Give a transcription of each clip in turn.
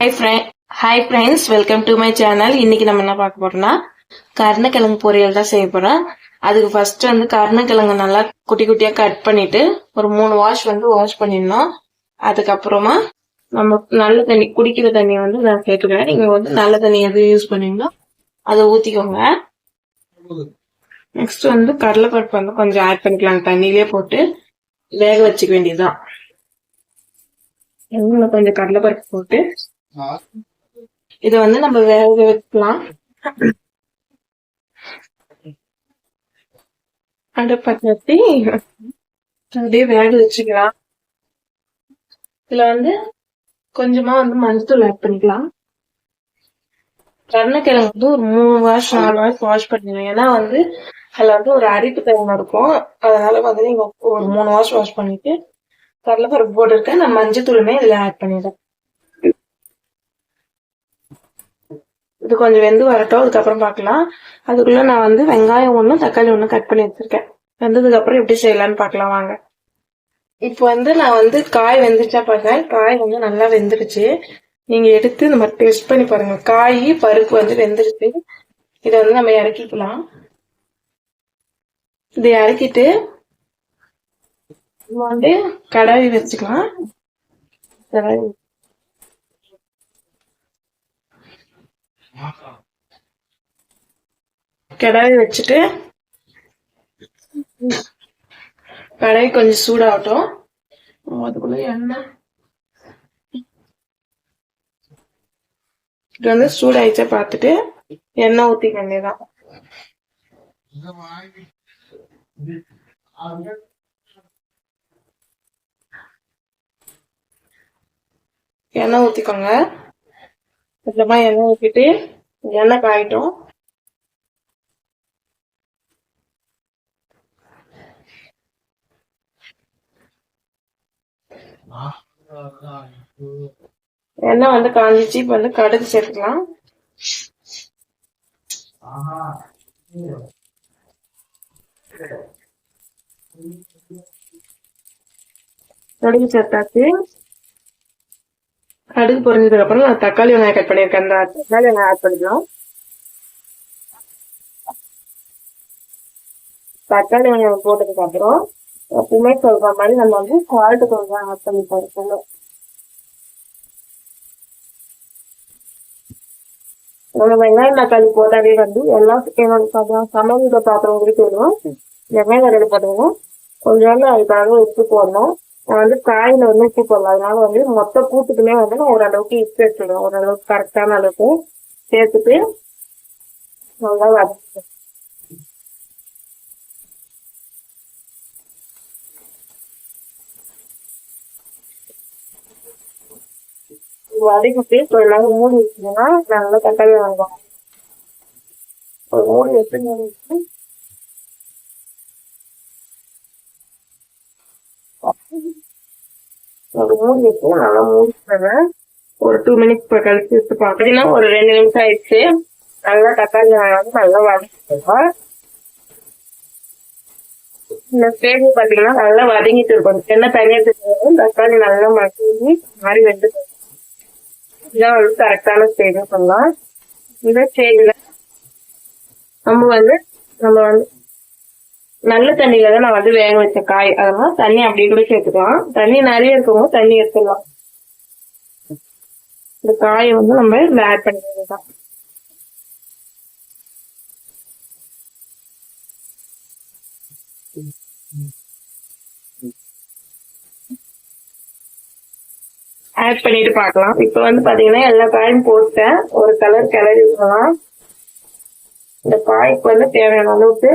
Hi hi friends welcome to my channel இன்னைக்கு நம்ம என்ன பார்க்க போறோம்னா கருணக்கிழங்கு பொரியல் தான் செய்ய போறோம். அதுக்கு ஃபர்ஸ்ட் வந்து கருணக்கிழங்கு நல்லா குட்டி குட்டியா கட் பண்ணிட்டு ஒரு மூணு வாஷ் வந்து வாஷ் பண்ணிடணும். அதுக்கப்புறமா நம்ம நல்ல தண்ணி குடிக்கிற தண்ணி வந்து நான் சேர்த்துக்கிறேன். நீங்க வந்து நல்ல தண்ணி எது யூஸ் பண்ணீங்களோ அதை ஊத்திக்கோங்க. நெக்ஸ்ட் வந்து கடலைப்பருப்பு வந்து கொஞ்சம் ஆட் பண்ணிக்கலாம். தண்ணியிலே போட்டு வேக வச்சுக்க வேண்டியதுதான். இன்னும் கொஞ்சம் கடலைப்பருப்பு போட்டு இது வந்து நம்ம வேக வைக்கலாம். அடுப்பத்தி அப்படியே வேக வச்சுக்கலாம். இதுல வந்து கொஞ்சமா வந்து மஞ்சத்தூள் ஆட் பண்ணிக்கலாம். கருணக்கிழங்கு வந்து ஒரு மூணு வாஷ் நாலு வாஷ் வாஷ் பண்ணிடணும் ஏன்னா வந்து அதுல வந்து ஒரு அரிப்பு தன்மை இருக்கும். அதனால வந்து நீங்க ஒரு மூணு வாஷ் வாஷ் பண்ணிட்டு கடலைப்பருப்பு போட்டிருக்கேன் நான் மஞ்சத்தூளுமே இதுல ஆட் பண்ணிடுறேன். இது கொஞ்சம் வெந்து வரட்டும் அதுக்கப்புறம் பார்க்கலாம். அதுக்குள்ள நான் வந்து வெங்காயம் ஒன்றும் தக்காளி ஒன்றும் கட் பண்ணி வச்சிருக்கேன். வெந்ததுக்கு அப்புறம் எப்படி செய்யலாம்னு பார்க்கலாம் வாங்க. இப்போ வந்து நான் வந்து காய் வெந்துச்சா பார்த்தேன் காய் வந்து நல்லா வெந்துருச்சு. நீங்க எடுத்து இந்த மாதிரி டெஸ்ட் பண்ணி பாருங்க. காய் பருப்பு வந்து வெந்துருச்சு. இதை வந்து நம்ம இறக்கிக்கலாம். இதை இறக்கிட்டு வந்து கடாவி வச்சுக்கலாம். கடாவி கடாய் வச்சுட்டு கடாய் கொஞ்சம் சூடாகட்டும். அதுக்குள்ள எண்ணெய். இது வந்து சூடாயிச்சா பார்த்துட்டு எண்ணெய் ஊற்றிக்க வேண்டியதான் எண்ணெய் ஊற்றிக்கோங்க கொஞ்சமா எண்ணெய் ஊற்றிட்டு எண்ணெய் காயிட்டும். எண்ணெய் வந்து காஞ்சிச்சு இப்ப வந்து கடுகு சேர்த்துக்கலாம். கடுகு சேர்த்தாச்சு. கடுகு பொரிஞ்சதுக்கு அப்புறம் நான் தக்காளி வெங்காயம் கட் பண்ணியிருக்கேன். அந்த தக்காளி வெங்காயம் ஆட் பண்ணிக்கலாம். தக்காளி வெங்காயம் போட்டதுக்கு அப்புறம் எப்பவுமே சொல்ற மாதிரி நம்ம வந்து சால்ட் கொஞ்சம் ஆட் பண்ணி இருக்கணும் நம்ம வெங்காயம் தக்காளி போட்டாலே வந்து எல்லாம் என்னோட சமையல் பாத்திரம் கூட தெரியும் வெங்காயம் தக்காளி போட்டுக்கணும் கொஞ்சோண்டு அதுக்காக உப்பு போடணும். வந்து காயில வந்து உப்பு போடலாம். அதனால வந்து மொத்த கூட்டுக்குமே வந்து நான் ஓரளவுக்கு உப்பு எடுத்துடுவேன் ஓரளவுக்கு கரெக்டான அளவுக்கு சேர்த்துட்டு நல்லா வதக்கிடுவேன் வதக்கிட்டு கொஞ்ச நேரம் மூடி வச்சிங்கன்னா நல்லா தக்காளி வாங்குவோம் ஒரு மூடி வச்சு மூடி வச்சு ஒரு மூடி வச்சு நல்லா மூடிடுவேன் ஒரு டூ மினிட்ஸ் கழிச்சு வச்சு பார்த்தீங்கன்னா ஒரு ரெண்டு நிமிஷம் ஆயிடுச்சு. நல்லா தக்காளி வந்து நல்லா வதக்கிடுவோம் இந்த ஸ்டேஜ் பாத்தீங்கன்னா நல்லா வதங்கிட்டு இருக்கும். என்ன தனியா தக்காளி நல்லா மசிஞ்சு மாறி வெந்து இதான் வந்து கரெக்டான ஸ்டேஜ் சொல்லலாம். இந்த ஸ்டேஜ்ல நம்ம வந்து நம்ம வந்து நல்ல தண்ணியில தான் நான் வந்து வேக வச்ச காய். அதனால தண்ணி அப்படியே கூட சேர்த்துக்கலாம். தண்ணி நிறைய இருக்கவும் தண்ணி எடுத்துக்கலாம். இந்த காயை வந்து நம்ம இதில் ஆட் பண்ணிக்கலாம் ஆட் பண்ணிட்டு பார்க்கலாம். இப்போ வந்து பாத்தீங்கன்னா எல்லா காயும் போட்டேன் ஒரு கலர் கிளறி விடலாம். இந்த காய்க்கு வந்து தேவையான அளவுக்கு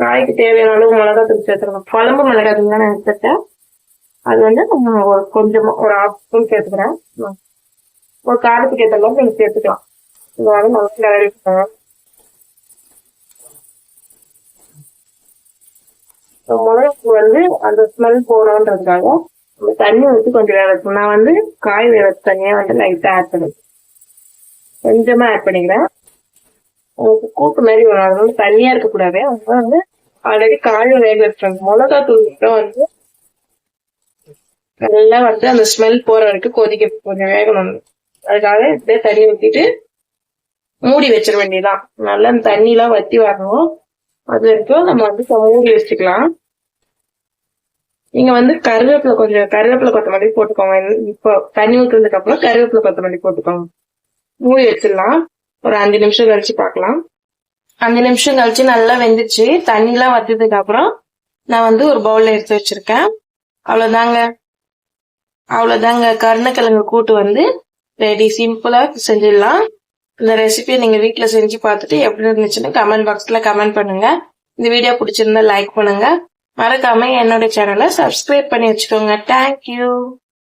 காய்க்கு தேவையான அளவு மிளகா தூள் சேர்த்துக்கணும் குழம்பு மிளகா தூள் தான் நான் எடுத்துட்டேன் அது வந்து ஒரு கொஞ்சமா ஒரு ஆஃப் ஸ்பூன் சேர்த்துக்கிறேன். ஒரு காரத்துக்கு ஏற்ற அளவுக்கு நீங்க சேர்த்துக்கலாம். இது வந்து நல்லா கிளறி மிளகு வந்து அந்த ஸ்மெல் போறோன்றதுக்காக நம்ம தண்ணி ஊற்றி கொஞ்சம் வேக வச்சு நான் வந்து காய் வேக தண்ணியை வந்து லைட்டா ஆட் பண்ணுவேன் கொஞ்சமா ஆட் பண்ணிக்கிறேன். உங்களுக்கு கூட்டு மாதிரி ஒரு அளவு தண்ணியா இருக்கக்கூடாது அவங்க வந்து ஆல்ரெடி காய் வேக வச்சிருங்க மிளகா தூள் வந்து நல்லா வந்து அந்த ஸ்மெல் போற வரைக்கும் கொதிக்க கொஞ்சம் வேகணும். அதுக்காக இப்படியே தண்ணி ஊத்திட்டு மூடி வச்சிட வேண்டியதான் நல்லா அந்த தண்ணி எல்லாம் வத்தி வரணும். அது வரைக்கும் நம்ம வந்து மூடி வச்சுக்கலாம். நீங்க வந்து கருவேப்பிலை கொஞ்சம் கருவேப்பிலை கொத்தமல்லி போட்டுக்கோங்க. இப்போ தண்ணி ஊத்துனதுக்கு அப்புறம் கருவேப்பிலை கொத்தமல்லி போட்டுக்கோங்க. மூடி வச்சிடலாம். ஒரு அஞ்சு நிமிஷம் கழிச்சு பார்க்கலாம் அஞ்சு நிமிஷம் கழிச்சு நல்லா வெந்துச்சு. தண்ணிலாம் வத்ததுக்கு அப்புறம் நான் வந்து ஒரு பவுல்ல எடுத்து வச்சிருக்கேன். அவ்வளவுதாங்க. அவ்வளவுதாங்க. கருணக்கிழங்கு கூட்டு வந்து ரெடி சிம்பிளா செஞ்சிடலாம். இந்த ரெசிபியை நீங்க வீட்டில் செஞ்சு பார்த்துட்டு எப்படி இருந்துச்சுன்னு கமெண்ட் பாக்ஸ்ல கமெண்ட் பண்ணுங்க. இந்த வீடியோ பிடிச்சிருந்தா லைக் பண்ணுங்க. மறக்காம என்னோட சேனலை சப்ஸ்கிரைப் பண்ணி வச்சுக்கோங்க. தேங்க்யூ